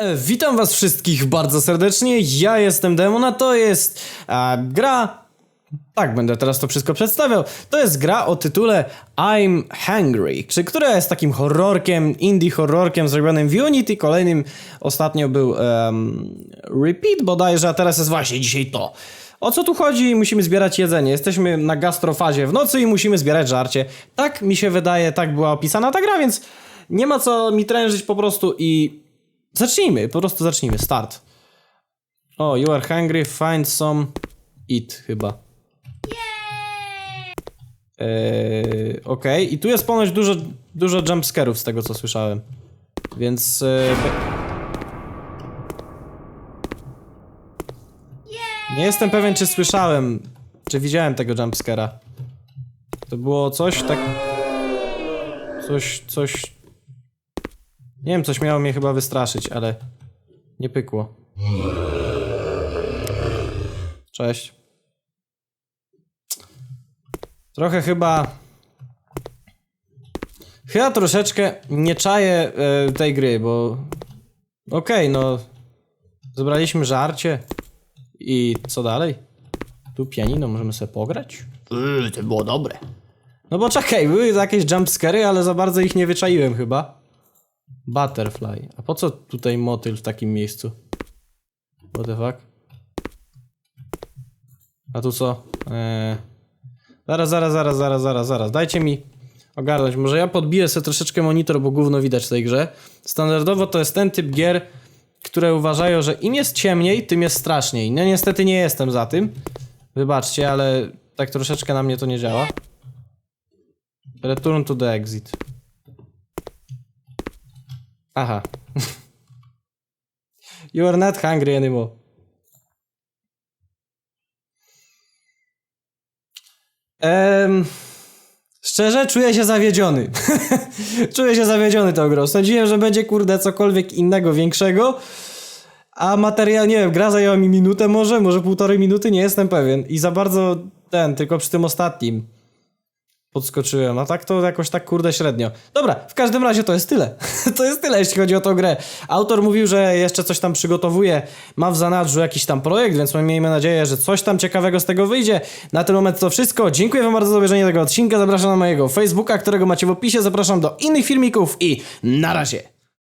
E, Witam was wszystkich bardzo serdecznie, ja jestem Demon, a to jest a, gra... Tak, będę teraz to wszystko przedstawiał. To jest gra o tytule I'm Hungry, czy która jest takim horrorkiem, indie horrorkiem zrobionym w Unity. Kolejnym ostatnio był em, Repeat bodajże, a teraz jest właśnie dzisiaj to. O co tu chodzi? Musimy zbierać jedzenie. Jesteśmy na gastrofazie w nocy i musimy zbierać żarcie. Tak mi się wydaje, tak była opisana ta gra, więc nie ma co mi trężyć po prostu i Zacznijmy, po prostu zacznijmy. Start. O, you are hungry, find some eat chyba. Eee, Okej, i tu jest ponoć dużo, dużo jumpscarów z tego co słyszałem. Więc... E, nie jestem pewien czy słyszałem, czy widziałem tego jumpscara. To było coś tak... Coś, coś... Nie wiem, coś miało mnie chyba wystraszyć, ale nie pykło. Cześć. Trochę chyba. Chyba troszeczkę nie czaję e, tej gry, bo. Okej, no. Zebraliśmy żarcie. I co dalej? Tu pianino, możemy sobie pograć? Yy, to było dobre. No bo czekaj, były jakieś jumpscary, ale za bardzo ich nie wyczaiłem chyba. Butterfly. A po co tutaj motyl w takim miejscu? What the fuck? A tu co? Eee... Zaraz, zaraz, zaraz, zaraz, zaraz, zaraz. Dajcie mi ogarnąć. Może ja podbiję sobie troszeczkę monitor, bo gówno widać w tej grze. Standardowo to jest ten typ gier, które uważają, że im jest ciemniej, tym jest straszniej. No niestety nie jestem za tym. Wybaczcie, ale tak troszeczkę na mnie to nie działa. Return to the exit. Aha. you are not hungry anymore. Em, szczerze, czuję się zawiedziony. czuję się zawiedziony tą grą. Sądziłem, że będzie kurde cokolwiek innego, większego. A materiał, nie wiem, gra zajęła mi minutę może, może półtorej minuty, nie jestem pewien. I za bardzo ten, tylko przy tym ostatnim podskoczyłem, a tak to jakoś tak kurde średnio. Dobra, w każdym razie to jest tyle. to jest tyle, jeśli chodzi o tą grę. Autor mówił, że jeszcze coś tam przygotowuje, ma w zanadrzu jakiś tam projekt, więc miejmy nadzieję, że coś tam ciekawego z tego wyjdzie. Na ten moment to wszystko. Dziękuję wam bardzo za obejrzenie tego odcinka. Zapraszam na mojego Facebooka, którego macie w opisie. Zapraszam do innych filmików i na razie.